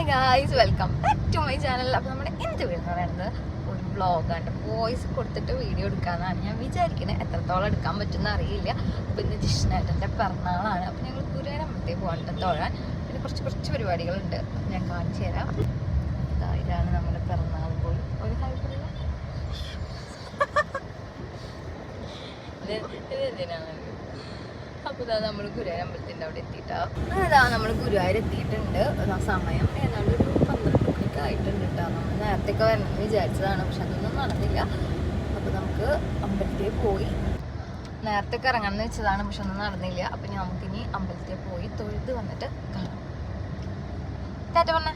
Hi guys welcome back to my channel അപ്പോൾ നമ്മുടെ എന്ത് എന്ന് പറയുന്നത് ഒരു വ്ളോഗാണ് വോയിസ് കൊടുത്തിട്ട് വീഡിയോ എടുക്കാമെന്നാണ് ഞാൻ വിചാരിക്കുന്നത് എത്രത്തോളം എടുക്കാൻ പറ്റുമെന്ന് അറിയില്ല. അപ്പോൾ ഇന്ന് ജിഷ്ണേട്ടന്റെ പിറന്നാളാണ്. അപ്പോൾ ഞങ്ങൾ കുരേനമ്പത്തേക്ക് പോകണ്ട തൊഴാൻ പിന്നെ കുറച്ച് കുറച്ച് പരിപാടികളുണ്ട്. ഞാൻ കാണിച്ചു തരാം. ഇതാണ് നമ്മുടെ പിറന്നാൾ പോയി ഒരു ഹായ് ഇത് എന്തിനാണ്? അപ്പോൾ ഇതാ നമ്മൾ ഗുരുവായൂർ അവിടെ എത്തിയിട്ടാ. അതാ നമ്മൾ ഗുരുവായൂർ എത്തിയിട്ടുണ്ട്. സമയം. ഏതാണ്ട് ഒരു പന്ത്രണ്ട് മണിക്ക് ആയിട്ടുണ്ട് കേട്ടോ. നമ്മൾ നേരത്തെയൊക്കെ വരണമെന്ന് വിചാരിച്ചതാണ്. പക്ഷെ അതൊന്നും നടന്നില്ല. അപ്പോൾ നമുക്ക് അമ്പലത്തിൽ പോയി. നേരത്തെ ഒക്കെ ഇറങ്ങണമെന്ന് വെച്ചതാണ്. പക്ഷെ ഒന്നും നടന്നില്ല. അപ്പം നമുക്കിനി അമ്പലത്തിൽ പോയി തൊഴുത് വന്നിട്ട് കാണാം. ടാറ്റ പറഞ്ഞേ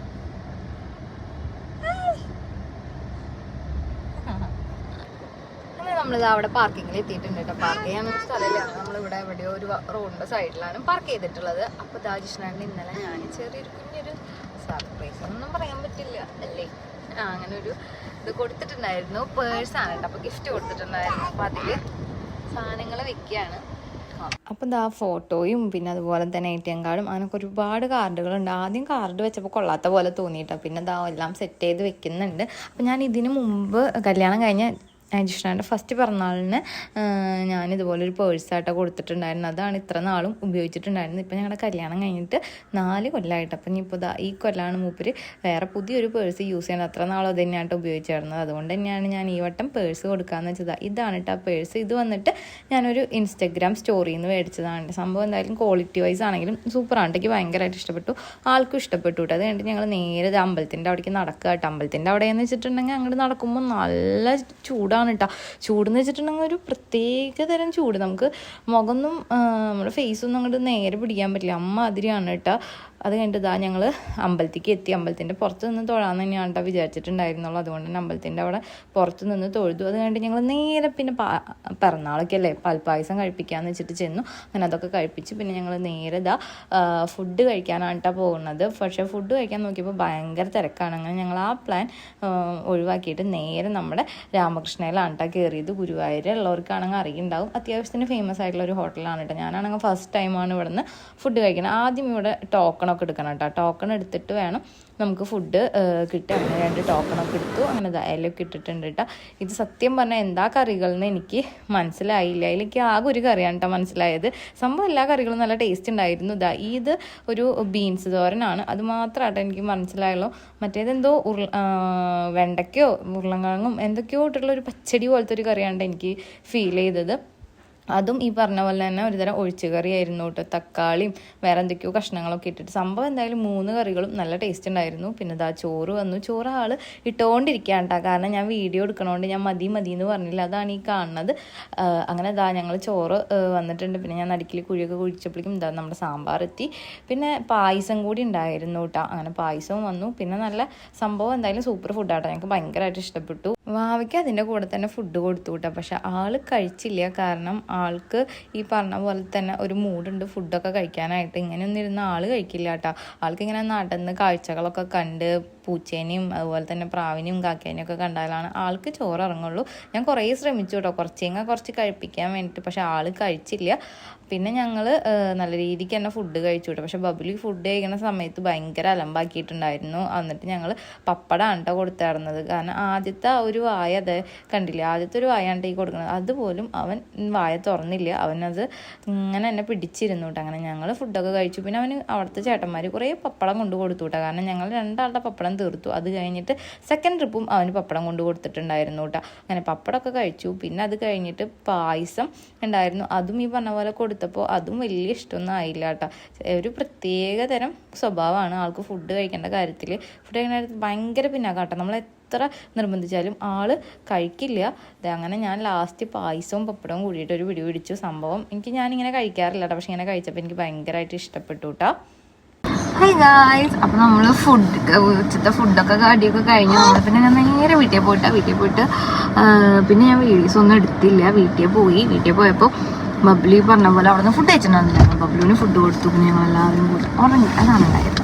അങ്ങനെ നമ്മളിത് അവിടെ പാർക്കിങ്ങിൽ എത്തിയിട്ടുണ്ട് കേട്ടോ. പാർക്ക് ചെയ്യാൻ സ്ഥലമില്ല. നമ്മളിവിടെ എവിടെയോ ഒരു റോഡിന്റെ സൈഡിലാണ് പാർക്ക് ചെയ്തിട്ടുള്ളത്. അപ്പോൾ ദാജിഷ്ണാണ്ട് ഇന്നലെ ഞാൻ ചെറിയൊരു കുഞ്ഞൊരു സർപ്രൈസ് ഒന്നും പറയാൻ പറ്റില്ല അല്ലേ? അങ്ങനെ ഒരു ഇത് കൊടുത്തിട്ടുണ്ടായിരുന്നു. പേഴ്സ് ആണ് കേട്ടോ. അപ്പോൾ ഗിഫ്റ്റ് കൊടുത്തിട്ടുണ്ടായിരുന്നു. അപ്പോൾ അതിൽ സാധനങ്ങൾ വെക്കുകയാണ് അപ്പം ഇതാ ഫോട്ടോയും പിന്നെ അതുപോലെ തന്നെ എ ടി എം കാർഡും അങ്ങനെയൊക്കെ ഒരുപാട് കാർഡുകളുണ്ട്. ആദ്യം കാർഡ് വെച്ചപ്പോൾ കൊള്ളാത്ത പോലെ തോന്നിയിട്ടാണ് പിന്നെ ഇതാ എല്ലാം സെറ്റ് ചെയ്ത് വെക്കുന്നുണ്ട്. അപ്പം ഞാൻ ഇതിന് മുമ്പ് കല്യാണം കഴിഞ്ഞ ജിഷ്ണാന്റെ ഫസ്റ്റ് പിറന്നാളിന് ഞാൻ ഇതുപോലെ ഒരു പേഴ്സായിട്ടോ കൊടുത്തിട്ടുണ്ടായിരുന്നു. അതാണ് ഇത്ര നാളും ഉപയോഗിച്ചിട്ടുണ്ടായിരുന്നത്. ഇപ്പം ഞങ്ങളുടെ കല്യാണം കഴിഞ്ഞിട്ട് നാല് കൊല്ലമായിട്ട് അപ്പം ദാ ഈ കൊല്ലമാണ് മൂപ്പര് വേറെ പുതിയൊരു പേഴ്സ് യൂസ് ചെയ്യണം അത്ര നാളും അത് തന്നെയായിട്ട് ഉപയോഗിച്ചായിരുന്നത് അതുകൊണ്ട് തന്നെയാണ് ഞാൻ ഈ വട്ടം പേഴ്സ് കൊടുക്കാമെന്ന് വെച്ചത്. ഇതാണ് കേട്ടോ പേഴ്സ് ഇത് വന്നിട്ട് ഞാനൊരു ഇൻസ്റ്റഗ്രാം സ്റ്റോറിയിൽ നിന്ന് മേടിച്ചതാണ്. സംഭവം എന്തായാലും ക്വാളിറ്റി വൈസ് ആണെങ്കിലും സൂപ്പറാണ് എനിക്ക് ഭയങ്കരമായിട്ട് ഇഷ്ടപ്പെട്ടു. ആൾക്കും ഇഷ്ടപ്പെട്ടു കേട്ടോ അത് കഴിഞ്ഞിട്ട് ഞങ്ങൾ നേരെ അമ്പലത്തിന്റെ അവിടേക്ക് നടക്കുക കേട്ടോ അമ്പലത്തിന്റെ അവിടെയെന്ന് വെച്ചിട്ടുണ്ടെങ്കിൽ അങ്ങോട്ട് നടക്കുമ്പോൾ നല്ല ചൂടാണ് കേട്ടോ ചൂടെന്ന് വെച്ചിട്ടുണ്ടെങ്കിൽ ഒരു പ്രത്യേക തരം ചൂട്. നമുക്ക് മുഖമൊന്നും നമ്മുടെ നമ്മുടെ ഫേസൊന്നും അങ്ങോട്ട് നേരെ പിടിക്കാൻ പറ്റില്ല. അമ്മ അതിരിയാണ് കേട്ടോ അത് കഴിഞ്ഞിട്ട് ഇതാ ഞങ്ങൾ അമ്പലത്തിക്ക് എത്തി. അമ്പലത്തിന്റെ പുറത്ത് നിന്ന് തൊഴാൻ തന്നെയാണ് കേട്ടോ വിചാരിച്ചിട്ടുണ്ടായിരുന്നുള്ളൂ. അതുകൊണ്ട് തന്നെ അമ്പലത്തിന്റെ അവിടെ പുറത്ത് നിന്ന് തൊഴുതു. അത് കഴിഞ്ഞിട്ട് ഞങ്ങൾ നേരെ പിന്നെ പാ പിറന്നാളൊക്കെ അല്ലേ? പാൽപ്പായസം കഴിപ്പിക്കാമെന്ന് വെച്ചിട്ട് ചെന്നു. അങ്ങനെ അതൊക്കെ കഴിപ്പിച്ച് പിന്നെ ഞങ്ങൾ നേരെ ഇതാ ഫുഡ് കഴിക്കാനാണ് കേട്ടോ പോകുന്നത്. പക്ഷേ ഫുഡ് കഴിക്കാൻ നോക്കിയപ്പോൾ ഭയങ്കര തിരക്കാണ്. അങ്ങനെ ഞങ്ങൾ ആ പ്ലാൻ ഒഴിവാക്കിയിട്ട് നേരെ നമ്മുടെ രാമകൃഷ്ണയിലാണ് കേട്ടോ കയറിയത് ഗുരുവായൂർ ഉള്ളവർക്കാണെങ്കിൽ അറിയുണ്ടാവും. അത്യാവശ്യത്തിന് ഫേമസ് ആയിട്ടുള്ള ഒരു ഹോട്ടലാണ് കേട്ടോ ഞാനാണെങ്കിൽ ഫസ്റ്റ് ടൈമാണ് ഇവിടെ നിന്ന് ഫുഡ് കഴിക്കുന്നത് ആദ്യം ഇവിടെ ടോക്കണൊക്കെ എടുക്കണം കേട്ടോ. ടോക്കൺ എടുത്തിട്ട് വേണം നമുക്ക് ഫുഡ് കിട്ടുക. അങ്ങനെ രണ്ട് ടോക്കണൊക്കെ എടുത്തു. അങ്ങനെ ഇലയൊക്കെ ഇട്ടിട്ടുണ്ട് കേട്ടോ. ഇത് സത്യം പറഞ്ഞാൽ എന്താ കറികൾ എന്ന് എനിക്ക് മനസ്സിലായില്ല. അതിലേക്ക് ആകെ ഒരു കറിയാണ് കേട്ടോ മനസ്സിലായത്. സംഭവം എല്ലാ കറികളും നല്ല ടേസ്റ്റ് ഉണ്ടായിരുന്നു. ഇതാ ഇത് ഒരു ബീൻസ് തോരനാണ്. അത് മാത്രമായിട്ട് എനിക്ക് മനസ്സിലായല്ലോ മറ്റേതെന്തോ ഉരുള വെണ്ടയ്ക്കോ ഉരുളങ്കിഴങ്ങും എന്തൊക്കെയോ ഇട്ടുള്ള ഒരു പച്ചടി പോലത്തെ ഒരു കറിയാണ് എനിക്ക് ഫീൽ ചെയ്തത്. അതും ഈ പറഞ്ഞ പോലെ തന്നെ ഒരുതരം ഒഴിച്ചു കറിയായിരുന്നു കേട്ടോ തക്കാളിയും വേറെ എന്തൊക്കെയോ കഷ്ണങ്ങളൊക്കെ ഇട്ടിട്ട്. സംഭവം എന്തായാലും മൂന്ന് കറികളും നല്ല ടേസ്റ്റ് ഉണ്ടായിരുന്നു. പിന്നെ ദാ ചോറ് വന്നു. ചോറ് ആൾ ഇട്ടുകൊണ്ടിരിക്കുകയാണ് കേട്ടോ കാരണം ഞാൻ വീഡിയോ എടുക്കണോണ്ട് ഞാൻ മതി മതി എന്ന് പറഞ്ഞില്ല. അതാണ് ഈ കാണുന്നത്. അങ്ങനെ ദാ ഞങ്ങൾ ചോറ് വന്നിട്ടുണ്ട്. പിന്നെ ഞാൻ നടുക്കിൽ കുഴിയൊക്കെ കുഴിച്ചപ്പോഴേക്കും ഇതാ നമ്മുടെ സാമ്പാർ എത്തി. പിന്നെ പായസം കൂടി ഉണ്ടായിരുന്നു കേട്ടോ അങ്ങനെ പായസവും വന്നു. പിന്നെ നല്ല സംഭവം എന്തായാലും സൂപ്പർ ഫുഡ് ഫുഡാട്ടോ ഞങ്ങൾക്ക് ഭയങ്കരമായിട്ട് ഇഷ്ടപ്പെട്ടു. വാവയ്ക്ക് അതിന്റെ കൂടെ തന്നെ ഫുഡ് കൊടുത്തു കേട്ടോ പക്ഷെ ആൾ കഴിച്ചില്ല. കാരണം ആൾക്ക് ഈ പറഞ്ഞ പോലെ തന്നെ ഒരു മൂഡുണ്ട്. ഫുഡൊക്കെ കഴിക്കാനായിട്ട്. ഇങ്ങനെയൊന്നും ഇരുന്ന ആൾ കഴിക്കില്ല കേട്ടോ. ആൾക്ക് ഇങ്ങനെ നടന്ന് കാഴ്ചകളൊക്കെ കണ്ട് പൂച്ചേനെയും അതുപോലെ തന്നെ പ്രാവിനെയും കാക്കേനെയും ഒക്കെ കണ്ടാലാണ് ആൾക്ക് ചോറ് ഇറങ്ങുള്ളൂ ഞാൻ കുറേ ശ്രമിച്ചു കേട്ടോ. കുറച്ചെങ്കിൽ കുറച്ച് കഴിപ്പിക്കാൻ വേണ്ടിയിട്ട് പക്ഷെ ആൾ കഴിച്ചില്ല. പിന്നെ ഞങ്ങൾ നല്ല രീതിക്ക് തന്നെ ഫുഡ് കഴിച്ചു കേട്ടോ. പക്ഷെ ബബുലി ഫുഡ് കഴിക്കുന്ന സമയത്ത് ഭയങ്കര അലമ്പാക്കിയിട്ടുണ്ടായിരുന്നു. എന്നിട്ട് ഞങ്ങൾ പപ്പടമാണ് കേട്ടോ കൊടുത്തിരുന്നത് കാരണം ആദ്യത്തെ ഒരു വായ അത് കണ്ടില്ല? ആദ്യത്തെ ഒരു വായാണ് ഈ കൊടുക്കുന്നത് അതുപോലും അവൻ വായ തുറന്നില്ല. അവനത് ഇങ്ങനെ എന്നെ പിടിച്ചിരുന്നു കേട്ടോ അങ്ങനെ ഞങ്ങൾ ഫുഡൊക്കെ കഴിച്ചു. പിന്നെ അവന് അവിടുത്തെ ചേട്ടന്മാർ കുറേ പപ്പടം കൊണ്ട് കൊടുത്തു കേട്ടോ കാരണം ഞങ്ങൾ രണ്ടാളുടെ പപ്പടം തീർത്തു. അത് കഴിഞ്ഞിട്ട് സെക്കൻഡ് ട്രിപ്പും അവന് പപ്പടം കൊണ്ട് കൊടുത്തിട്ടുണ്ടായിരുന്നു കേട്ടോ അങ്ങനെ പപ്പടമൊക്കെ കഴിച്ചു. പിന്നെ അത് കഴിഞ്ഞിട്ട് പായസം ഉണ്ടായിരുന്നു. അതും ഈ പറഞ്ഞ പോലെ കൊടുത്തപ്പോൾ അതും വലിയ ഇഷ്ടമൊന്നും ആയില്ല കേട്ടോ ഒരു പ്രത്യേക തരം സ്വഭാവമാണ് ആൾക്ക് ഫുഡ് കഴിക്കേണ്ട കാര്യത്തിൽ ഫുഡ് കഴിക്കേണ്ട കാര്യത്തിൽ ഭയങ്കര പിന്നാക്കാട്ടോ നമ്മൾ എത്ര നിർബന്ധിച്ചാലും ആൾ കഴിക്കില്ല. ദേ അങ്ങനെ ഞാൻ ലാസ്റ്റ് പായസവും പപ്പടവും കൂടിയിട്ട് ഒരു പിടി പിടിച്ചു സംഭവം എനിക്ക് ഞാനിങ്ങനെ കഴിക്കാറില്ല കേട്ടോ പക്ഷെ ഇങ്ങനെ കഴിച്ചപ്പോൾ എനിക്ക് ഭയങ്കരമായിട്ട് ഇഷ്ടപ്പെട്ടു കേട്ടോ ഹായ് ഗായ്സ് അപ്പോൾ നമ്മൾ ഫുഡ് ഉച്ചത്തെ ഫുഡൊക്കെ കാടിയൊക്കെ കഴിഞ്ഞു. നമ്മൾ പിന്നെ ഞാൻ നേരെ വീട്ടിൽ പോയിട്ട് വീട്ടിൽ പോയിട്ട് പിന്നെ ഞാൻ വീഡിയോസ് ഒന്നും എടുത്തില്ല. വീട്ടിൽ പോയി. വീട്ടിൽ പോയപ്പോൾ ബബ്ലി പറഞ്ഞ പോലെ അവിടെ നിന്ന് ഫുഡ് കഴിച്ചിട്ടുണ്ടായിരുന്നില്ല ബബ്ലുവിന് ഫുഡ് കൊടുത്തു. പിന്നെ ഞങ്ങൾ എല്ലാവരും കൂടി ഉറങ്ങി. അതാണ് ഉണ്ടായത്.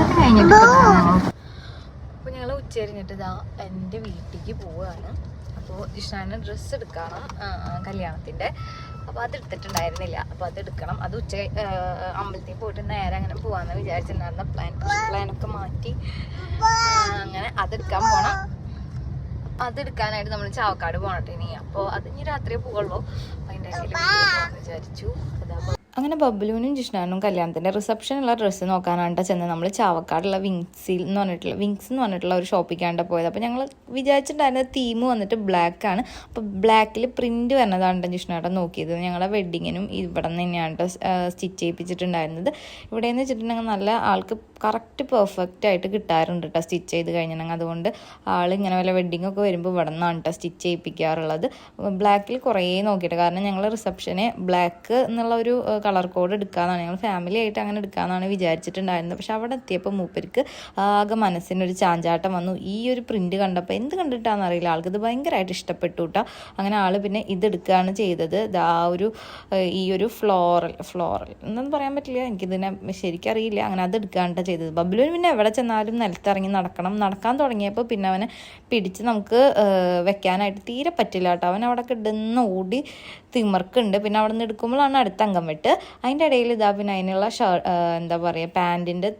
അത് കഴിഞ്ഞിട്ട് അപ്പോൾ ഞങ്ങൾ ഉച്ച കഴിഞ്ഞിട്ട് ഇതാ എന്റെ വീട്ടിലേക്ക് പോവുകയാണ് അപ്പോൾ ജിഷ്ണാന് ഡ്രസ്സ് എടുക്കാണ് കല്യാണത്തിന്റെ അപ്പോൾ അത് എടുത്തിട്ടുണ്ടായിരുന്നില്ല അപ്പോൾ അത് എടുക്കണം അത് ഉച്ച അമ്പലത്തിൽ പോയിട്ട് നേരെ അങ്ങനെ പോകാമെന്ന് വിചാരിച്ചിട്ടുണ്ടായിരുന്ന പ്ലാൻ പ്ലാനൊക്കെ മാറ്റി അങ്ങനെ അതെടുക്കാൻ പോകണം അതെടുക്കാനായിട്ട് നമ്മൾ ചാവക്കാട് പോകണട്ടെ ഇനി. അപ്പോൾ അത് ഇനി രാത്രിയേ പോകുള്ളൂ അതിന്റെ വിചാരിച്ചു. അതാകുമ്പോൾ അങ്ങനെ ബബ്ലുവിനും ജിഷ്ണാനും കല്യാണത്തിന്റെ റിസപ്ഷനുള്ള ഡ്രസ്സ് നോക്കാനാണ്ട ചെന്ന്. നമ്മൾ ചാവക്കാടുള്ള വിങ്സിൽ എന്ന് പറഞ്ഞിട്ടുള്ള വിങ്സ് എന്ന് പറഞ്ഞിട്ടുള്ള ഒരു ഷോപ്പിക്കാണ്ട് പോയത്. അപ്പോൾ ഞങ്ങൾ വിചാരിച്ചിട്ടുണ്ടായിരുന്ന തീം വന്നിട്ട് ബ്ലാക്ക് ആണ്. അപ്പോൾ ബ്ലാക്കിൽ പ്രിന്റ് വരുന്നതാണ് ജിഷ്ണാട്ട നോക്കിയത്. ഞങ്ങളുടെ വെഡ്ഡിങ്ങിനും ഇവിടെ നിന്ന് തന്നെയാണ് സ്റ്റിച്ച് ചെയ്യിപ്പിച്ചിട്ടുണ്ടായിരുന്നത്. ഇവിടെ എന്ന് വെച്ചിട്ടുണ്ടെങ്കിൽ നല്ല ആൾക്ക് കറക്റ്റ് പെർഫെക്റ്റ് ആയിട്ട് കിട്ടാറുണ്ട് കേട്ടോ സ്റ്റിച്ച് ചെയ്ത് കഴിഞ്ഞിട്ടുണ്ടെങ്കിൽ അതുകൊണ്ട് ആൾ ഇങ്ങനെ വല്ല വെഡ്ഡിംഗ് ഒക്കെ വരുമ്പോൾ ഇവിടെ നിന്നാണ് കേട്ടോ സ്റ്റിച്ച് ചെയ്യിപ്പിക്കാറുള്ളത്. ബ്ലാക്കിൽ കുറേ നോക്കിയിട്ട്. കാരണം ഞങ്ങൾ റിസപ്ഷന് ബ്ലാക്ക് എന്നുള്ള ഒരു കളർ കോഡ് എടുക്കാമെന്നാണ് ഞങ്ങൾ ഫാമിലി ആയിട്ട് അങ്ങനെ എടുക്കാമെന്നാണ് വിചാരിച്ചിട്ടുണ്ടായിരുന്നത്. പക്ഷെ അവിടെ എത്തിയപ്പോൾ മൂപ്പർക്ക് ആകെ മനസ്സിനൊരു ചാഞ്ചാട്ടം വന്നു. ഈ ഒരു പ്രിന്റ് കണ്ടപ്പോൾ എന്ത് കണ്ടിട്ടാണെന്ന് അറിയില്ല. ആൾക്ക് ഇത് ഭയങ്കരമായിട്ട് ഇഷ്ടപ്പെട്ടു കേട്ടോ അങ്ങനെ ആൾ പിന്നെ ഇതെടുക്കുകയാണ് ചെയ്തത്. ആ ഒരു ഈ ഒരു ഫ്ലോറൽ ഫ്ലോറൽ എന്നൊന്നും പറയാൻ പറ്റില്ല. എനിക്കിതിനെ ശരിക്കറിയില്ല. അങ്ങനെ അത് എടുക്കാണ്ട് ചെയ്തത്. ബബ്ലുവിന് പിന്നെ എവിടെ ചെന്നാലും നിലത്തിറങ്ങി നടക്കണം. നടക്കാൻ തുടങ്ങിയപ്പോൾ പിന്നെ അവനെ പിടിച്ച് നമുക്ക് വെക്കാനായിട്ട് തീരെ പറ്റില്ല കേട്ടോ. അവൻ അവിടെ കിടന്ന് ഓടി തിമർക്കുണ്ട്. പിന്നെ അവിടെ നിന്ന് എടുക്കുമ്പോഴാണ് അടുത്ത അംഗം വിട്ട്. അതിന്റെ ഇടയിൽ ഇതാ പിന്നെ അതിനുള്ള ഷർ എന്താ പറയുക പാന്റിന്റെ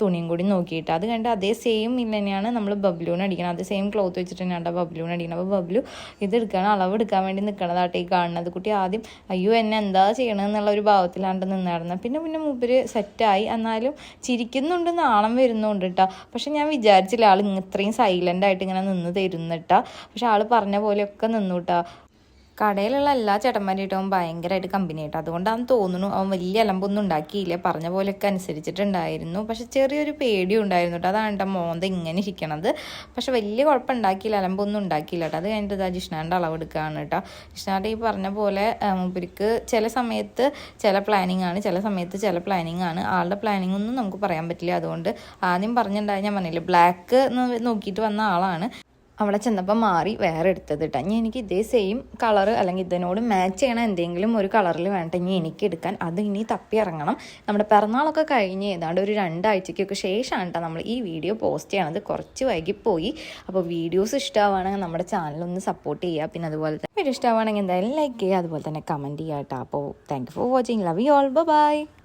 തുണിയും കൂടി നോക്കിയിട്ട്. അത് കണ്ട് അതേ സെയിം ഇന്ന് തന്നെയാണ് നമ്മൾ ബബ്ലൂൺ അടിക്കണം അതേ സെയിം ക്ലോത്ത് വെച്ചിട്ട് തന്നെയാണ് ബബ്ലൂൺ അടിക്കണം അപ്പോൾ ബബ്ലു ഇത് എടുക്കണം അളവ് എടുക്കാൻ വേണ്ടി നിൽക്കണതാട്ടെ ഈ കാണുന്നത്. കുട്ടി ആദ്യം അയ്യോ എന്നെ എന്താ ചെയ്യണമെന്നുള്ള ഒരു ഭാവത്തിലാണ്ട് നിന്നായിരുന്നു. പിന്നെ പിന്നെ മൂപ്പര് സെറ്റായി എന്നാലും ചിരിക്കുന്നുണ്ട് നാളം വരുന്നുണ്ട് കേട്ടോ. പക്ഷെ ഞാൻ വിചാരിച്ചില്ല ആൾ ഇത്രയും സൈലന്റ് ആയിട്ട് ഇങ്ങനെ നിന്ന് തരുന്നിട്ടാ പക്ഷെ ആൾ പറഞ്ഞ പോലെയൊക്കെ നിന്നു കേട്ടോ. കടയിലുള്ള എല്ലാ ചേട്ടന്മാരായിട്ടും അവൻ ഭയങ്കരമായിട്ട് കമ്പനി ആയിട്ട്. അതുകൊണ്ടാണെന്ന് തോന്നുന്നു അവൻ വലിയ അലമ്പൊന്നും ഉണ്ടാക്കിയില്ല. പറഞ്ഞ പോലെയൊക്കെ അനുസരിച്ചിട്ടുണ്ടായിരുന്നു. പക്ഷെ ചെറിയൊരു പേടിയും ഉണ്ടായിരുന്നു കേട്ടോ. അതാണ് കേട്ടോ മോന്ത ഇങ്ങനെ ഇരിക്കണത്. പക്ഷെ വലിയ കുഴപ്പം ഉണ്ടാക്കിയില്ല അലമ്പൊന്നും ഉണ്ടാക്കിയില്ല കേട്ടോ. അത് കഴിഞ്ഞിട്ട് ഇതാ ജിഷ്ണാന്റെ അളവ് എടുക്കുകയാണ് കേട്ടോ. ജിഷ്ണാന്റെ ഈ പറഞ്ഞ പോലെ മുമ്പിക്ക് ചില സമയത്ത് ചില പ്ലാനിങ് ആണ് ചില സമയത്ത് ചില പ്ലാനിങ് ആണ്. ആളുടെ പ്ലാനിങ് ഒന്നും നമുക്ക് പറയാൻ പറ്റില്ല. അതുകൊണ്ട് ആദ്യം പറഞ്ഞിട്ടുണ്ടായി ഞാൻ പറഞ്ഞില്ലേ ബ്ലാക്ക് നോക്കിയിട്ട് വന്ന ആളാണ്. അവിടെ ചെന്നപ്പോൾ മാറി വേറെ എടുത്തത് കേട്ടോ ഇനി എനിക്ക് ഇതേ സെയിം കളർ അല്ലെങ്കിൽ ഇതിനോട് മാച്ച് ചെയ്യണ എന്തെങ്കിലും ഒരു കളറിൽ വേണ്ട ഇനി എനിക്ക് എടുക്കാൻ. അത് ഇനി തപ്പി ഇറങ്ങണം. നമ്മുടെ പിറന്നാളൊക്കെ കഴിഞ്ഞ് ഏതാണ്ട് ഒരു രണ്ടാഴ്ചയ്ക്കൊക്കെ ശേഷമാണ് കേട്ടോ നമ്മൾ ഈ വീഡിയോ പോസ്റ്റ് ചെയ്യണത്. കുറച്ച് വൈകിപ്പോയി. അപ്പോൾ വീഡിയോസ് ഇഷ്ടമാവുകയാണെങ്കിൽ നമ്മുടെ ചാനലൊന്ന് സപ്പോർട്ട് ചെയ്യുക പിന്നെ അതുപോലെ തന്നെ വീഡിയോ ഇഷ്ടമാവുകയാണെങ്കിൽ എന്തായാലും ലൈക്ക് ചെയ്യുക. അതുപോലെ തന്നെ കമന്റ് ചെയ്യുക കേട്ടോ അപ്പോൾ thank you for watching love you all bye